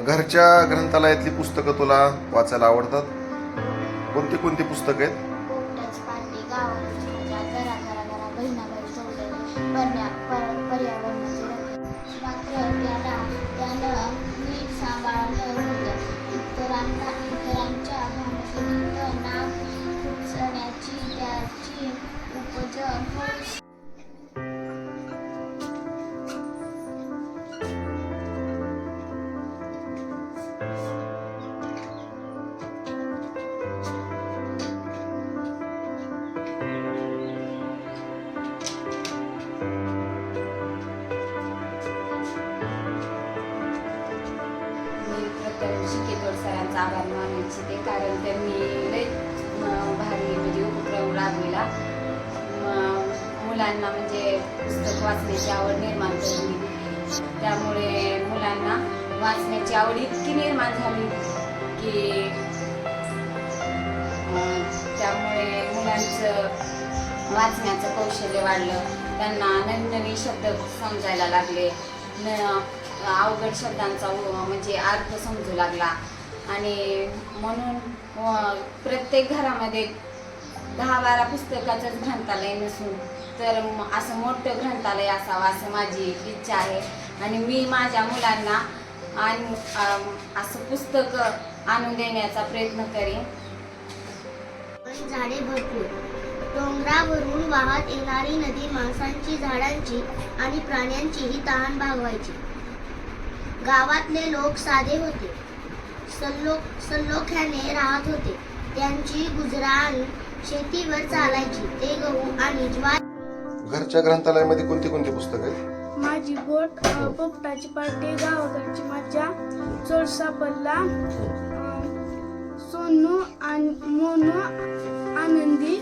घरच्या ग्रंथालयातली पुस्तकं तुला वाचायला आवडतात? कोणती कोणती पुस्तकं आहेत? पोपटाची मात्र त्याला त्यानं नीट सांभाळलं होतं. इतरांना इतरांच्या आभार इच्छिते कारण त्यांनी लय भारी म्हणजे उपक्रम राबविला मुलांना म्हणजे पुस्तक वाचण्याची आवड निर्माण झाली. त्यामुळे मुलांना वाचण्याची आवड इतकी निर्माण झाली की त्यामुळे मुलांचं वाचण्याचं कौशल्य वाढलं. त्यांना नवीन नवीन शब्द समजायला लागले. न अवघड शब्दांचा म्हणजे अर्थ समजू लागला. आणि म्हणून प्रत्येक घरामध्ये दहा बारा पुस्तकाचंच ग्रंथालय नसून तर असं मोठं ग्रंथालय असावं असं माझी इच्छा आहे. आणि मी माझ्या मुलांना आणि असं पुस्तकं आणून देण्याचा प्रयत्न करेन. पण झाडे भरपूर. डोंगरावरून वाहत येणारी नदी माणसांची झाडांची आणि प्राण्यांचीही तहान भागवायची. गावातले लोक साधे होते. सल्लोक सल्लोख्याने राहत होते. त्यांची गुजराण शेतीवर चालायची. ते गहू आणि ज्वार घरच्या ग्रंथालयामध्ये कोणती कोणती पुस्तकं आहेत? माझी बोट अ, पोपटाची पार्टी गावाकडची मज्जा चोर सापडला अ, सोनू आणि मोनू आनंदी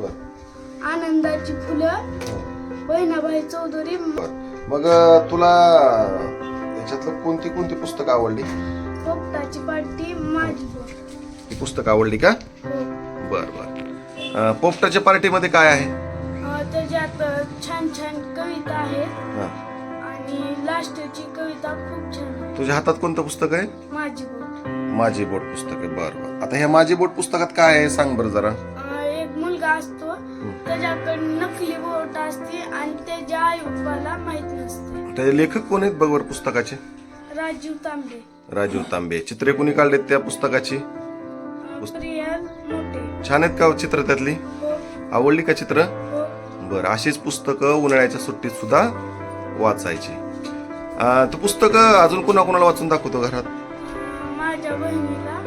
बर. आनंदाची फुलं बहिणाबाई चौधरी बर. मग अं, तुला याच्यातलं कोणती कोणती पुस्तकं आवडली? पोपटाची पार्टी माझी ही पुस्तकं आवडली का? हो. बर बर. अं, पोपटाच्या पार्टीमध्ये काय आहे? त्याच्यात छान छान कविता आहेत. हा. आणि लास्टची कविता खूप छान आहे. तुझ्या हातात कोणतं पुस्तक आहे? माझी बोट. माझी बोट पुस्तक आहे. बर बर. आता ह्या माझी बोट पुस्तकात काय आहे? सांग बरं जरा. अ, एक मुलगा असतो. त्याच्याकडे नकली बोट असते आणि त्याच्या आई बाप्पाला माहीत नसते. त्याचे लेखक कोण आहेत बघ बरं पुस्तकाचे? राजीव तांबे. राजीव तांबे. चित्रे कोणी काढलेत त्या पुस्तकाची? मोठे छान आहेत का चित्र त्यातली? हो. आवडली का चित्र? हो. बर अशीच पुस्तकं उन्हाळ्याच्या सुट्टीत सुद्धा वाचायची. अं, तू पुस्तकं अजून कुणा कुणाला वाचून दाखवतो घरात? माझ्या बहिणीला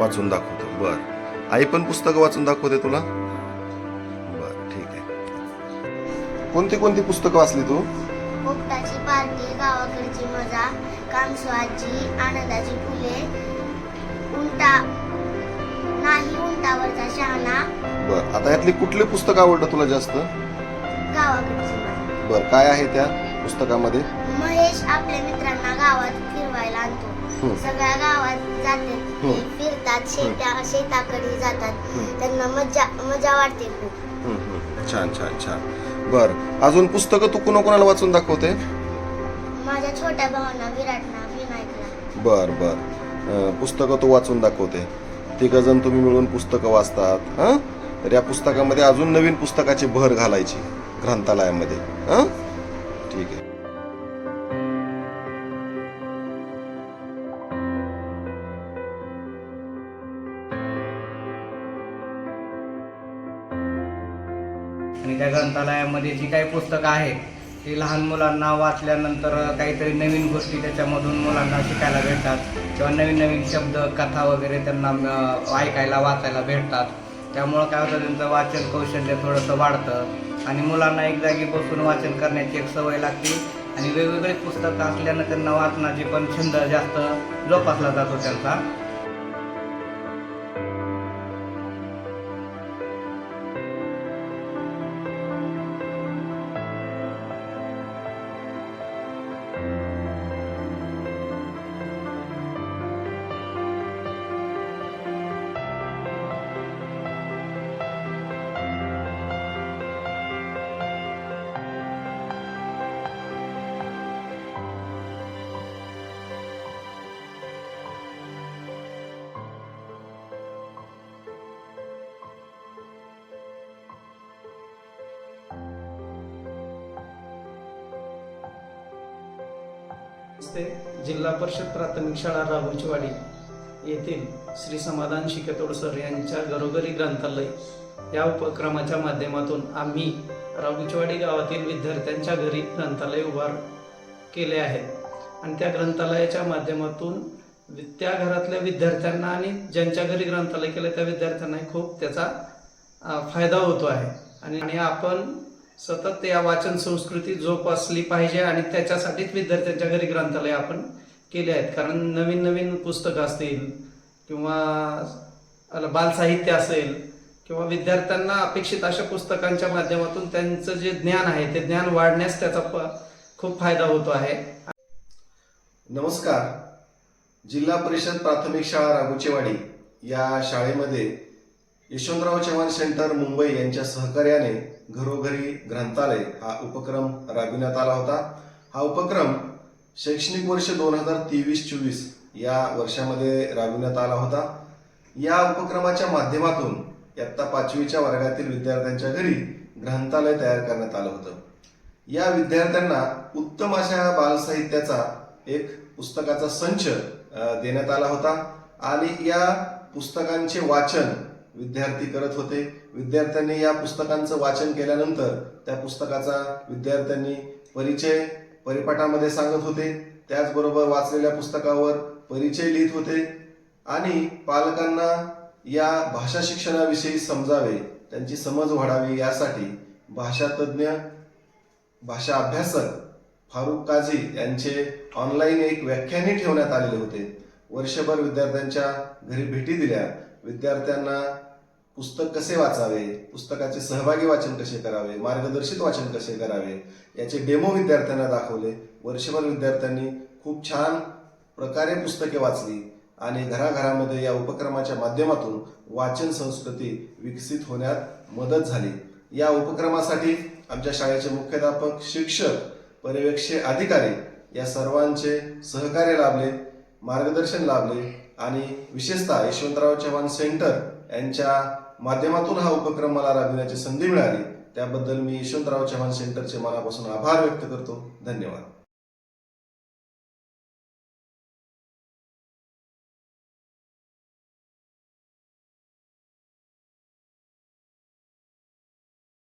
वाचून दाखवतो. बर. आई पण पुस्तकं वाचून दाखवते तुला? बर ठीक आहे. कोणती कोणती पुस्तकं वाचली तू? पोपटाची पार्टी गावाकडची मजा कामसवाची आनंदाची फुले उंटा नाही उंटावरचा शहाणा. बर आता यातली कुठले पुस्तक आवडलं तुला जास्त? गावाकडची मजा. बर काय आहे त्या पुस्तकामध्ये? महेश आपल्या मित्रांना गावात फिरवायला आणतो. सगळ्या गावात जातात ते हम्म. फिरतात शेत्या शेताकडे जातात. त्यांना मजा मजा वाटते खूप. छान छान छान. बर. अजून पुस्तकं तू कुणा कुणाला वाचून दाखवते? माझ्या छोट्या भावांना विराटना विनायकला बर बर. अं, पुस्तकं तू वाचून दाखवते. तिघ जण तुम्ही मिळून पुस्तकं वाचतात हं? तर या पुस्तकामध्ये अजून नवीन पुस्तकाची भर घालायची ग्रंथालयामध्ये हं? ग्रंथालयामध्ये जी काही पुस्तकं आहेत ती लहान मुलांना वाचल्यानंतर काहीतरी नवीन गोष्टी त्याच्यामधून मुलांना शिकायला भेटतात. किंवा नवीन नवीन शब्द कथा वगैरे त्यांना ऐकायला वाचायला भेटतात. त्यामुळं काय होतं त्यांचं वाचन कौशल्य थोडंसं वाढतं. आणि मुलांना एक जागी बसून वाचन करण्याची एक सवय लागते. आणि वेगवेगळी पुस्तकं असल्यानं त्यांना वाचनाची पण छंद जास्त जोपासला जातो त्यांचा. हस्ते जिल्हा परिषद प्राथमिक शाळा राहुलचीवाडी येथील श्री समाधान शिकेतोड सर यांच्या घरोघरी ग्रंथालय. या उपक्रमाच्या माध्यमातून आम्ही राघोचीवाडी गावातील विद्यार्थ्यांच्या घरी ग्रंथालय उभार केले आहे. आणि त्या ग्रंथालयाच्या माध्यमातून वि- त्या घरातल्या विद्यार्थ्यांना आणि ज्यांच्या घरी ग्रंथालय केलं त्या विद्यार्थ्यांनाही खूप त्याचा फायदा होतो आहे. आणि आणि आपण सतत या वाचन संस्कृती जोपासली पाहिजे आणि त्याच्यासाठीच विद्यार्थ्यांच्या घरी ग्रंथालय आपण केले आहेत. कारण नवीन नवीन पुस्तकं असतील किंवा बालसाहित्य असेल किंवा विद्यार्थ्यांना अपेक्षित अशा पुस्तकांच्या माध्यमातून त्यांचं जे ज्ञान आहे ते ज्ञान वाढण्यास त्याचा खूप फायदा होतो आहे. नमस्कार. जिल्हा परिषद प्राथमिक शाळा राघुचेवाडी या शाळेमध्ये यशवंतराव चव्हाण सेंटर मुंबई यांच्या सहकार्याने घरोघरी ग्रंथालय हा उपक्रम राबविण्यात आला होता. हा उपक्रम शैक्षणिक वर्ष दोन हजार तेवीस चोवीस या वर्षामध्ये राबविण्यात आला होता. या उपक्रमाच्या माध्यमातून इयत्ता पाचवीच्या वर्गातील विद्यार्थ्यांच्या घरी ग्रंथालय तयार करण्यात आलं होतं. या विद्यार्थ्यांना उत्तम अशा बालसाहित्याचा एक पुस्तकाचा संच देण्यात आला होता आणि या पुस्तकांचे वाचन विद्यार्थी करत होते. विद्यार्थ्यांनी या पुस्तकांचं वाचन केल्यानंतर त्या पुस्तकाचा विद्यार्थ्यांनी परिचय परिपाठामध्ये सांगत होते. त्याचबरोबर वाचलेल्या पुस्तकावर परिचय लिहित होते. आणि पालकांना या भाषा शिक्षणाविषयी समजावे त्यांची समज वाढावी यासाठी भाषा तज्ज्ञ भाषा अभ्यासक फारुख काझी यांचे ऑनलाईन एक व्याख्यानही ठेवण्यात आलेले होते. वर्षभर विद्यार्थ्यांच्या घरी भेटी दिल्या. विद्यार्थ्यांना पुस्तक कसे वाचावे? पुस्तकाचे सहभागी वाचन कसे करावे? मार्गदर्शित वाचन कसे करावे? याचे डेमो विद्यार्थ्यांना दाखवले. वर्षभर विद्यार्थ्यांनी खूप छान प्रकारे पुस्तके वाचली आणि घराघरामध्ये या उपक्रमाच्या माध्यमातून वाचन संस्कृती विकसित होण्यात मदत झाली. या उपक्रमासाठी आमच्या शाळेचे मुख्याध्यापक शिक्षक पर्यवेक्षे अधिकारी या सर्वांचे सहकार्य लाभले मार्गदर्शन लाभले आणि विशेषतः यशवंतराव चव्हाण सेंटर यांच्या माध्यमातून हा उपक्रम मला राबविण्याची संधी मिळाली त्याबद्दल मी यशवंतराव चव्हाण सेंटरचे मनापासून आभार व्यक्त करतो. धन्यवाद.